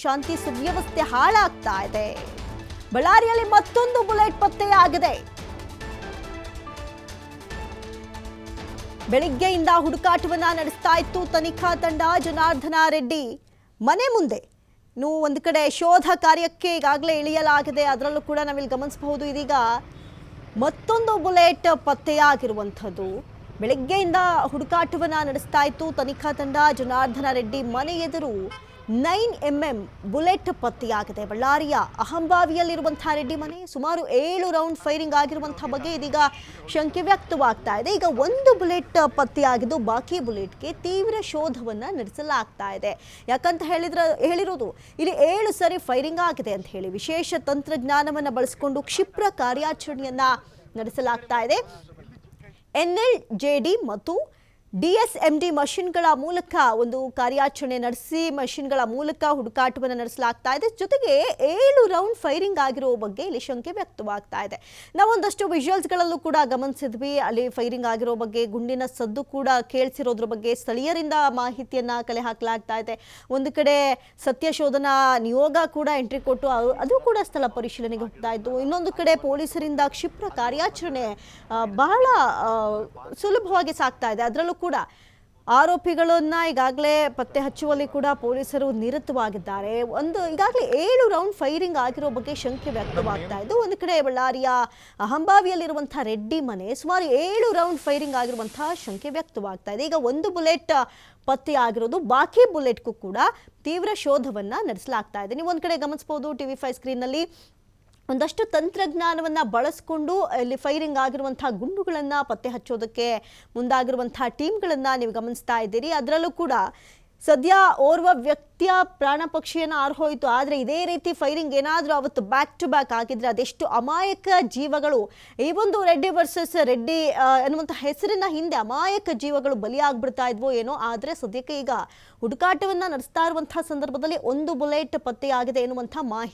ಶಾಂತಿ ಸುವ್ಯವಸ್ಥೆ ಹಾಳಾಗ್ತಾ ಇದೆ. ಬಳ್ಳಾರಿಯಲ್ಲಿ ಮತ್ತೊಂದು ಬುಲೆಟ್ ಪತ್ತೆಯಾಗಿದೆ. ಬೆಳಿಗ್ಗೆಯಿಂದ ಹುಡುಕಾಟವನ್ನ ನಡೆಸ್ತಾ ಇತ್ತು ತನಿಖಾ ತಂಡ ಜನಾರ್ದನ ರೆಡ್ಡಿ. ಮನೆ ಮುಂದೆ ಇನ್ನು ಒಂದು ಕಡೆ ಶೋಧ ಕಾರ್ಯಕ್ಕೆ ಈಗಾಗಲೇ ಇಳಿಯಲಾಗಿದೆ. ಅದರಲ್ಲೂ ಕೂಡ ನಾವಿಲ್ಲಿ ಗಮನಿಸಬಹುದು ಇದೀಗ ಮತ್ತೊಂದು ಬುಲೆಟ್ ಪತ್ತೆಯಾಗಿರುವಂಥದ್ದು. ಬೆಳಗ್ಗೆಯಿಂದ ಹುಡುಕಾಟವನ್ನ ನಡೆಸ್ತಾ ಇತ್ತು. ತನಿಖಾ ತಂಡ ಜನಾರ್ದನ ರೆಡ್ಡಿ ಮನೆ ಎದುರು ನೈನ್ ಎಂ ಎಂ ಬುಲೆಟ್ ಪತ್ತೆಯಾಗಿದೆ. ಬಳ್ಳಾರಿಯ ಅಹಂಬಾವಿಯಲ್ಲಿರುವಂತಹ ರೆಡ್ಡಿ ಮನೆ ಸುಮಾರು ಏಳು ರೌಂಡ್ ಫೈರಿಂಗ್ ಆಗಿರುವಂತಹ ಬಗ್ಗೆ ಇದೀಗ ಶಂಕೆ ವ್ಯಕ್ತವಾಗ್ತಾ ಇದೆ. ಈಗ ಒಂದು ಬುಲೆಟ್ ಪತ್ತೆಯಾಗಿದ್ದು ಬಾಕಿ ಬುಲೆಟ್ಗೆ ತೀವ್ರ ಶೋಧವನ್ನು ನಡೆಸಲಾಗ್ತಾ ಇದೆ. ಯಾಕಂತ ಹೇಳಿದ್ರ ಹೇಳಿರೋದು ಇಲ್ಲಿ ಏಳು ಸರಿ ಫೈರಿಂಗ್ ಆಗಿದೆ ಅಂತ ಹೇಳಿ ವಿಶೇಷ ತಂತ್ರಜ್ಞಾನವನ್ನು ಬಳಸಿಕೊಂಡು ಕ್ಷಿಪ್ರ ಕಾರ್ಯಾಚರಣೆಯನ್ನ ನಡೆಸಲಾಗ್ತಾ ಇದೆ. ಎನ್ ಜೆಡಿ ಜೆ ಮತ್ತು ಡಿ ಎಸ್ ಎಂ ಡಿ ಮಷಿನ್ಗಳ ಮೂಲಕ ಒಂದು ಕಾರ್ಯಾಚರಣೆ ನಡೆಸಿ, ಮಷಿನ್ಗಳ ಮೂಲಕ ಹುಡುಕಾಟವನ್ನು ನಡೆಸಲಾಗ್ತಾ ಇದೆ. ಜೊತೆಗೆ ಏಳು ರೌಂಡ್ ಫೈರಿಂಗ್ ಆಗಿರೋ ಬಗ್ಗೆ ಇಲ್ಲಿ ಶಂಕೆ ವ್ಯಕ್ತವಾಗ್ತಾ ಇದೆ. ನಾವೊಂದಷ್ಟು ವಿಜುವಲ್ಸ್ಗಳಲ್ಲೂ ಕೂಡ ಗಮನಿಸಿದ್ವಿ. ಅಲ್ಲಿ ಫೈರಿಂಗ್ ಆಗಿರೋ ಬಗ್ಗೆ, ಗುಂಡಿನ ಸದ್ದು ಕೂಡ ಕೇಳಿಸಿರೋದ್ರ ಬಗ್ಗೆ ಸ್ಥಳೀಯರಿಂದ ಮಾಹಿತಿಯನ್ನು ಕಲೆ ಹಾಕಲಾಗ್ತಾ ಇದೆ. ಒಂದು ಕಡೆ ಸತ್ಯ ಶೋಧನಾ ನಿಯೋಗ ಕೂಡ ಎಂಟ್ರಿ ಕೊಟ್ಟು ಅದು ಕೂಡ ಸ್ಥಳ ಪರಿಶೀಲನೆಗೆ ಹೋಗ್ತಾ ಇತ್ತು. ಇನ್ನೊಂದು ಕಡೆ ಪೊಲೀಸರಿಂದ ಕ್ಷಿಪ್ರ ಕಾರ್ಯಾಚರಣೆ ಬಹಳ ಸುಲಭವಾಗಿ ಸಾಕ್ತಾ ಇದೆ. ಅದರಲ್ಲೂ ಕೂಡ ಆರೋಪಿಗಳನ್ನ ಈಗಾಗಲೇ ಪತ್ತೆ ಹಚ್ಚುವಲ್ಲಿ ಕೂಡ ಪೊಲೀಸರು ನಿರತವಾಗಿದ್ದಾರೆ. ಒಂದು ಈಗಾಗಲೇ ಏಳು ರೌಂಡ್ ಫೈರಿಂಗ್ ಆಗಿರೋ ಬಗ್ಗೆ ಶಂಕೆ ವ್ಯಕ್ತವಾಗ್ತಾ ಇದ್ದು, ಒಂದು ಕಡೆ ಬಳ್ಳಾರಿಯ ಅಹಂಬಾವಿಯಲ್ಲಿರುವಂತಹ ರೆಡ್ಡಿ ಮನೆ ಸುಮಾರು ಏಳು ರೌಂಡ್ ಫೈರಿಂಗ್ ಆಗಿರುವಂತಹ ಶಂಕೆ ವ್ಯಕ್ತವಾಗ್ತಾ ಇದೆ. ಈಗ ಒಂದು ಬುಲೆಟ್ ಪತ್ತೆ ಆಗಿರೋದು, ಬಾಕಿ ಬುಲೆಟ್ಗೂ ಕೂಡ ತೀವ್ರ ಶೋಧವನ್ನ ನಡೆಸಲಾಗ್ತಾ ಇದೆ. ನೀವು ಒಂದು ಕಡೆ ಗಮನಿಸಬಹುದು ಟಿವಿ ಫೈವ್ ಸ್ಕ್ರೀನ್ನಲ್ಲಿ ಒಂದಷ್ಟು ತಂತ್ರಜ್ಞಾನವನ್ನ ಬಳಸಿಕೊಂಡು ಇಲ್ಲಿ ಫೈರಿಂಗ್ ಆಗಿರುವಂತಹ ಗುಂಡುಗಳನ್ನ ಪತ್ತೆ ಹಚ್ಚೋದಕ್ಕೆ ಮುಂದಾಗಿರುವಂತಹ ಟೀಮ್ಗಳನ್ನ ನೀವು ಗಮನಿಸ್ತಾ ಇದ್ದೀರಿ. ಅದರಲ್ಲೂ ಕೂಡ ಸದ್ಯ ಓರ್ವ ವ್ಯಕ್ತಿಯ ಪ್ರಾಣ ಪಕ್ಷಿಯನ್ನು ಆರ್ಹೋಯ್ತು ಆದರೆ ಇದೇ ರೀತಿ ಫೈರಿಂಗ್ ಏನಾದರೂ ಅವತ್ತು ಬ್ಯಾಕ್ ಟು ಬ್ಯಾಕ್ ಆಗಿದ್ರೆ ಅದೆಷ್ಟು ಅಮಾಯಕ ಜೀವಗಳು. ಈ ಒಂದು ರೆಡ್ಡಿ ವರ್ಸಸ್ ರೆಡ್ಡಿ ಅನ್ನುವಂಥ ಹೆಸರಿನ ಹಿಂದೆ ಅಮಾಯಕ ಜೀವಗಳು ಬಲಿಯಾಗ್ಬಿಡ್ತಾ ಇದ್ವೋ ಏನೋ. ಆದರೆ ಸದ್ಯಕ್ಕೆ ಈಗ ಹುಡುಕಾಟವನ್ನು ನಡೆಸ್ತಾ ಇರುವಂತಹ ಸಂದರ್ಭದಲ್ಲಿ ಒಂದು ಬುಲೆಟ್ ಪತ್ತೆಯಾಗಿದೆ ಎನ್ನುವಂಥ ಮಾಹಿತಿ